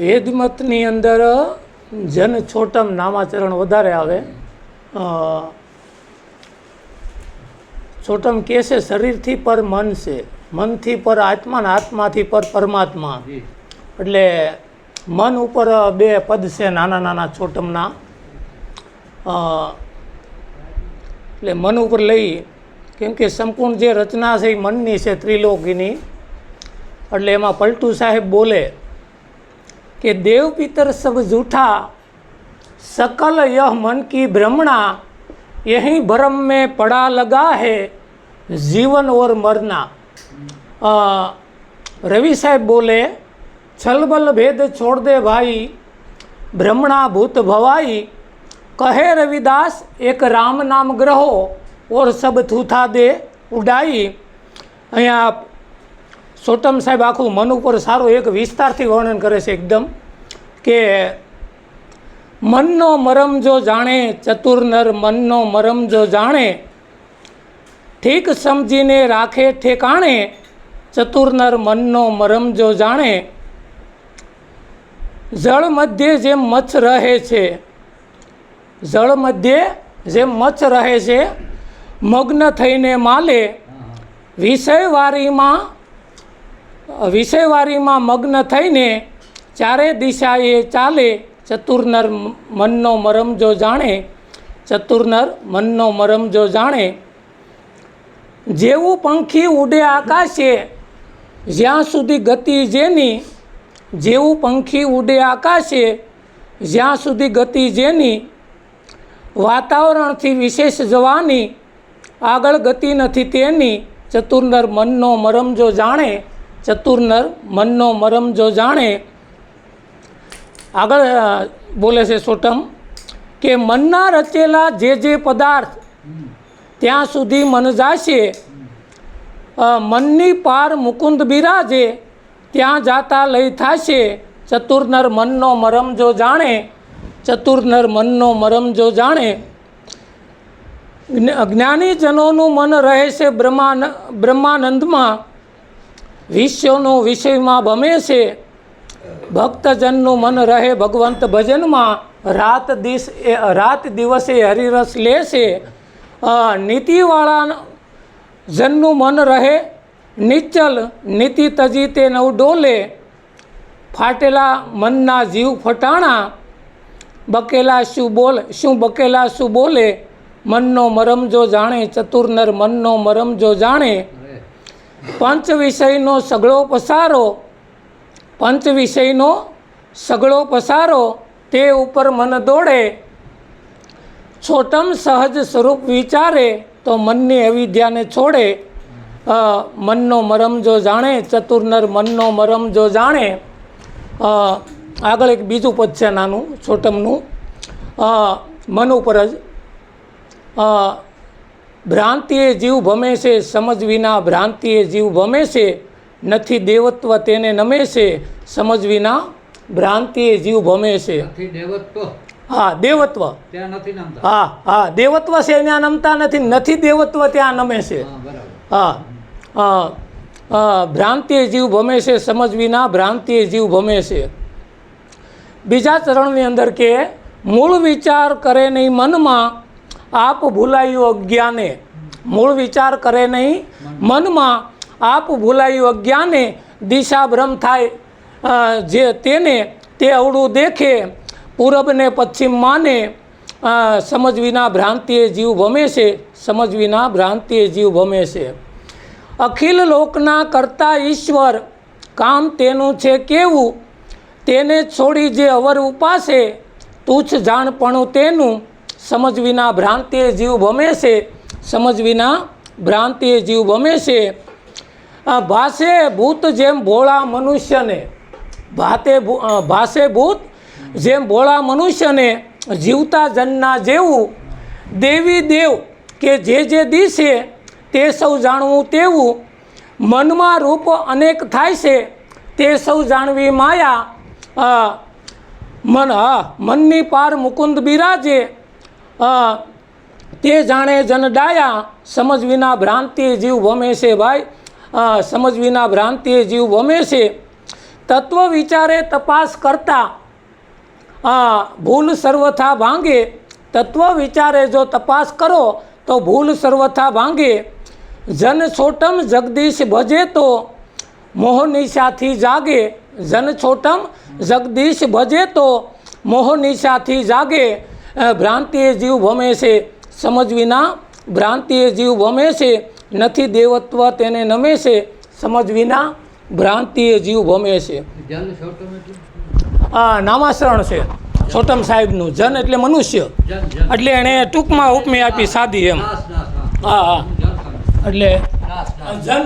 વેદમતની અંદર જન છોટમ નામાચરણ વધારે આવે. છોટમ કહે છે શરીરથી પર મન છે. મનથી પર આત્મા ને આત્માથી પર પરમાત્મા. એટલે મન ઉપર બે પદ છે નાના નાના છોટમના. એટલે મન ઉપર લઈ કેમ કે સંપૂર્ણ જે રચના છે એ મનની છે ત્રિલોકીની. એટલે એમાં પલટુ સાહેબ બોલે કે દેવ પિતર સબ જૂઠા सकल यह मन की भ्रमणा यही भ्रम में पड़ा लगा है जीवन और मरना अ, रवि साहब बोले छलबल भेद छोड़ दे भाई भ्रमणा भूत भवाई कहे रविदास एक राम नाम ग्रहो और सब थूथा दे ઉડાઈ અહીંયા સોટમ સાહેબ આખું મન ઉપર સારું એક વિસ્તારથી વર્ણન કરે છે એકદમ કે મનનો મરમ જો જાણે ચતુર નર મનનો મરમ જો જાણે, ઠીક સમજીને રાખે ઠેકાણે ચતુર નર મનનો મરમ જો જાણે, જળ મધ્યે જેમ મચ્છ રહે છે, જળ મધ્યે જેમ મચ્છ રહે છે, મગ્ન થઈને માલે, વિષયવારીમાં વિષયવારીમાં મગ્ન થઈને ચારે દિશાએ ચાલે, ચતુર્નર મનનો મરમ જો જાણે, ચતુર્નર મનનો મરમ જો જાણે. જેવું પંખી ઉડે આકાશે, જ્યાં સુધી ગતિ જેની, જેવું પંખી ઉડે આકાશે, જ્યાં સુધી ગતિ જેની, વાતાવરણથી વિશેષ જવાની, આગળ ગતિ નથી તેની, ચતુર્નર મનનો મરમ જો જાણે ચતુર્નર મનનો મરમ જો જાણે, આગળ બોલે છે સોટમ કે મનના રચેલા જે જે પદાર્થ ત્યાં સુધી મન જાશે મનની પાર મુકુંદ બિરાજે, ત્યાં જાતા લઈ થાશે. ચતુર્નર મનનો મરમ જો જાણે, ચતુર્નર મનનો મરમ જો જાણે, જ્ઞ- જ્ઞાનીજનોનું મન રહે છે બ્રહ્માન, બ્રહ્માનંદમાં. વિશ્વનું વિષયમાં ભમે છે. ભક્તજનનું મન રહે ભગવંત ભજનમાં. રાત દિવસ રાત દિવસે હરિરસ લે છે. નીતિવાળા જનનું મન રહે. નિશ્ચલ નીતિ તજી તે નવ ડોલે. ફાટેલા મનના જીવ ફટાણા. બકેલા શું બોલ, શું બકેલા શું બોલે. મનનો મરમ જો જાણે, ચતુર્નર મનનો મરમ જો જાણે. પંચ વિષયનો સગળો પસારો પંચ વિષયનો સગળો પસારો, તે ઉપર મન દોડે. છોટમ સહજ સ્વરૂપ વિચારે, તો મનની અવિદ્યાને છોડે. મનનો મરમ જો જાણે, ચતુર્નર મનનો મરમ જો જાણે. આગળ એક બીજું પદ છે નાનું, છોટમનું. મન ઉપર જ. ભ્રાંતિએ જીવ ભમે છે સમજ વિના ભ્રાંતિએ જીવ ભમે છે. નથી દેવત્વ તેને નમે છે સમજ વિના ભ્રાંતિએ જીવ ભમે છે. હા દેવત્વ. હા હા દેવત્વ છે ત્યાં નમતા નથી નથી દેવત્વ ત્યાં નમે છે. હા હા હા હા ભ્રાંતિએ જીવ ભમે છે સમજ વિના ભ્રાંતિએ જીવ ભમે છે. બીજા ચરણની અંદર કે મૂળ વિચાર કરે નહીં મનમાં આપ ભૂલાયું અજ્ઞાને. મૂળ વિચાર કરે નહીં. મનમાં આપ ભૂલાયું અજ્ઞાને દિશા ભ્રમ થાય જે તેને તે અવળું દેખે. પૂરબને પશ્ચિમ માને. સમજ વિના ભ્રાંતિએ જીવ ભમે છે. સમજ વિના ભ્રાંતિએ જીવ ભમે છે. અખિલ લોકના કરતા ઈશ્વર કામ તેનું છે કેવું? તેને છોડી જે અવર ઉપાસે તુચ્છ જાણપણું તેનું સમજ વિના ભ્રાંતિએ જીવ ભમે છે. સમજ વિના ભ્રાંતિએ જીવ ભમે છે. ભાસે ભૂત જેમ ભોળા મનુષ્યને, ભાતે ભાષે ભૂત જેમ ભોળા મનુષ્યને જીવતા જનના જેવું, દેવી દેવ કે જે જે દિશે તે સૌ જાણવું તેવું, મનમાં રૂપ અનેક થાય છે, તે સૌ જાણવી માયા મન મનની પાર મુકુંદ બિરાજે તે જાણે જન ડાયા, સમજ વિના ભ્રાંતિ જીવ ભમે છે ભાઈ. સમજ વિના ભ્રાંતિ જીવ ભમે છે. તત્વ વિચારે તપાસ કરતા ભૂલ સર્વથા ભાંગે. તત્વ વિચારે જો તપાસ કરો, તો ભૂલ સર્વથા ભાંગે. જન છોટમ જગદીશ ભજે તો મોહનિશાથી જાગે. જન છોટમ જગદીશ ભજે તો મોહનિશાથી જાગે. ભ્રાંતિએ જીવ ભમે છે. સમજ વિના ભ્રાંતિએ જીવ ભમે છે. નથી દેવત્વ તેને નમે છે. સમજ વિના ભ્રાંતિએ જીવ ભમે છે. આ નામાશરણ છે. છોટમ સાહેબનું. જન એટલે મનુષ્ય. એટલે એણે ટૂંકમાં ઉપમે આપી સાદી એમ. હા. હા એટલે જન